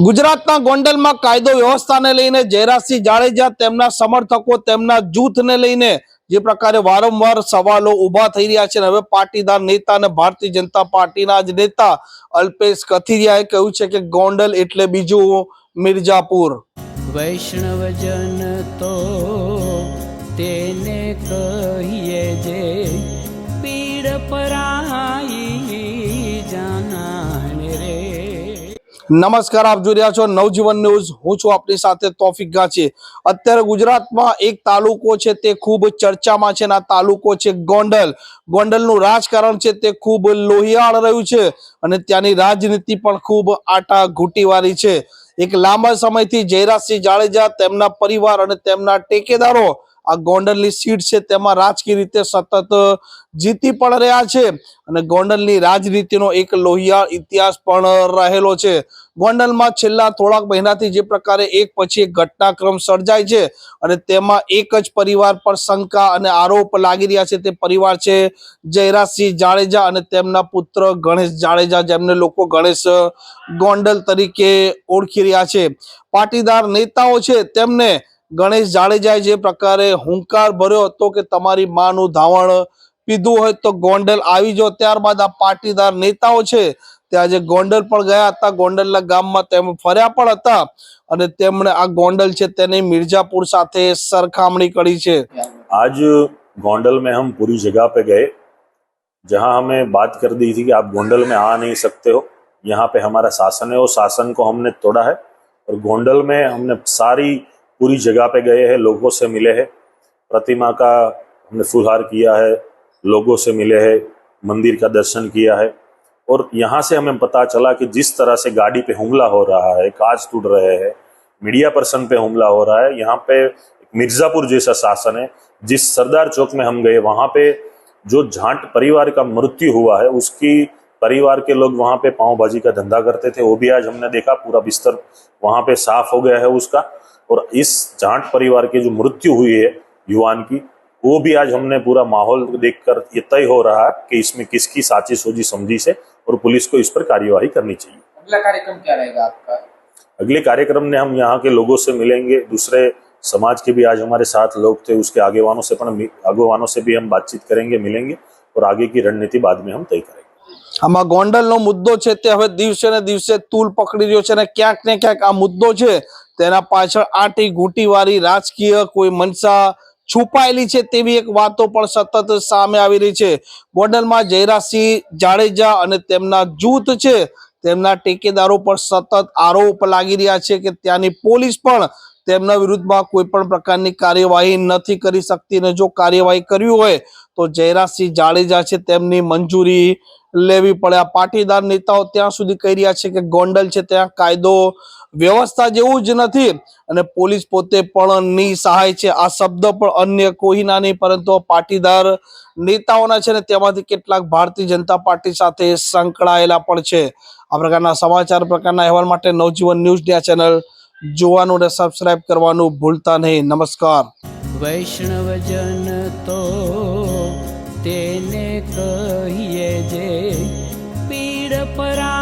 ગુજરાતના ગોંડલમાં કાયદો વ્યવસ્થાને લઈને જયરાજસિંહ જાડેજા તેમના સમર્થકો તેમના જૂથને લઈને જે પ્રકારે વારંવાર સવાલો ઊભા થઈ રહ્યા છે અને હવે પાટીદાર નેતા અને ભારતીય જનતા પાર્ટીના જ નેતા અલ્પેશ કથિરિયાએ કહ્યું છે કે ગોંડલ એટલે બીજું મિર્જાપુર વૈષ્ણવજન તો તેને કહીએ જે પીડ પરાઈ નમસ્કાર, આપ જોઈ રહ્યા છો નવજીવન ન્યૂઝ. હું છું આપની સાથે તોફિક ગાંચી. અત્યારે ગુજરાતમાં એક તાલુકો છે તે ખૂબ ચર્ચામાં છે આ તાલુકો છે ગોંડલ. ગોંડલનું રાજકારણ છે તે ખૂબ લોહિયાળ રહ્યું છે અને ત્યાંની રાજનીતિ પણ ખૂબ આટા ઘૂંટીવાળી છે. એક લાંબા સમયથી જયરાજસિંહ જાડેજા તેમના પરિવાર અને તેમના ટેકેદારો આ ગોંડલની સીટ છે તેમાં રાજકીય રીતે સતત જીતી પણ રહ્યા છે અને ગોંડલની રાજનીતિનો એક લોહિયા ઇતિહાસ પણ રહેલો છે. ગોંડલમાં છેલ્લા થોડાક મહિનાથી જે પ્રકારે એક પછી એક ઘટનાક્રમ સર્જાય છે અને તેમાં એક જ પરિવાર પર શંકા અને આરોપ લાગી રહ્યા છે. તે પરિવાર છે જયરાજસિંહ જાડેજા અને તેમના પુત્ર ગણેશ જાડેજા જેમને લોકો ગણેશ ગોંડલ તરીકે ઓળખી રહ્યા છે. પાટીદાર નેતાઓ છે તેમને ગણેશ જાડેજાએ જે પ્રકારે હુંકાર ભર્યો હતો કે તમારી માનું ધાવણ પીધું હોય તો ગોંડલ આવી જાઓ ત્યારબાદ આ પાટીદાર નેતાઓ છે તે આજે ગોંડલ પણ ગયા હતા ગોંડલના ગામમાં તેમ ફર્યા પણ હતા અને તેમણે આ ગોંડલ છે તેની મિર્જાપુર સાથે સરખામણી કરી છે आज गोंडल में हम पूरी जगह पे गए जहां हमें बात कर दी थी कि आप गोंडल में आ नहीं सकते हो यहाँ पे हमारा शासन है वो शासन को हमने तोड़ा है और गोंडल में हमने सारी पूरी जगह पे गए हैं, लोगों से मिले हैं। प्रतिमा का हमने फुहार किया है, लोगों से मिले हैं, मंदिर का दर्शन किया है। और यहाँ से हमें पता चला कि जिस तरह से गाड़ी पे हमला हो रहा है, कांच टूट रहे हैं, मीडिया पर्सन पे हमला हो रहा है, यहाँ पे मिर्जापुर जैसा शासन है, जिस सरदार चौक में हम गए, वहाँ पे जो झांट परिवार का मृत्यु हुआ है, उसकी परिवार के लोग वहाँ पे पाव भाजी का धंधा करते थे, वो भी आज हमने देखा, पूरा बिस्तर वहाँ पे साफ़ हो गया है उसका। और इस जाट परिवार की जो मृत्यु हुई है युवान की वो भी आज हमने पूरा माहौल देखकर ये तय हो रहा है कि इसमें किसकी साची सोजी समझी से और पुलिस को इस पर कार्यवाही करनी चाहिए। अगला कार्यक्रम क्या रहेगा आपका? अगले कार्यक्रम में हम यहाँ के लोगों से मिलेंगे दूसरे समाज के भी आज हमारे साथ लोग थे उसके आगे आगेवानों से पण आगेवानों से भी हम बातचीत करेंगे मिलेंगे और आगे की रणनीति बाद में हम तय करेंगे। આમાં ગોંડલનો મુદ્દો છે તે હવે દિવસે ને દિવસે તૂલ પકડી રહ્યો છે અને ક્યાંક ને ક્યાંક આ મુદ્દો છે તેના પાછળ આટી ઘૂંટીવાળી રાજકીય કોઈ મનસા છુપાયેલી છે તેવી એક વાતો પણ સતત સામે આવી રહી છે. ગોંડલમાં જયરાજસિંહ જાડેજા અને તેમના જૂથ છે તેમના ટેકેદારો પર સતત આરોપ લાગી રહ્યા છે કે ત્યાંની પોલીસ પણ તેમના વિરુદ્ધમાં કોઈ પણ પ્રકારની કાર્યવાહી નથી કરી શકતી અને જો કાર્યવાહી કરવી હોય તો જયરાજસિંહ જાડેજા છે તેમની મંજૂરી લેવી પડે. આ પાટીદાર નેતાઓ ત્યાં સુધી કહી રહ્યા છે કે ગોંડલ છે ત્યાં કાયદો વ્યવસ્થા જેવું જ નથી અને પોલીસ પોતે પણ નિસહાય છે. આ શબ્દ પણ અન્ય કોઈના નહીં, પરંતુ પાટીદાર નેતાઓના છે ને તેમાંથી કેટલાક ભારતીય જનતા પાર્ટી સાથે સંકળાયેલા પણ છે. આ પ્રકારના સમાચાર, પ્રકારના અહેવાલ માટે નવજીવન ન્યૂઝ ડ્યા ચેનલ જોવાનું અને સબસ્ક્રાઇબ કરવાનું ભૂલતા નહીં. નમસ્કાર. વૈષ્ણવજન તો તેને કહીએ જે પીડ પરાઈ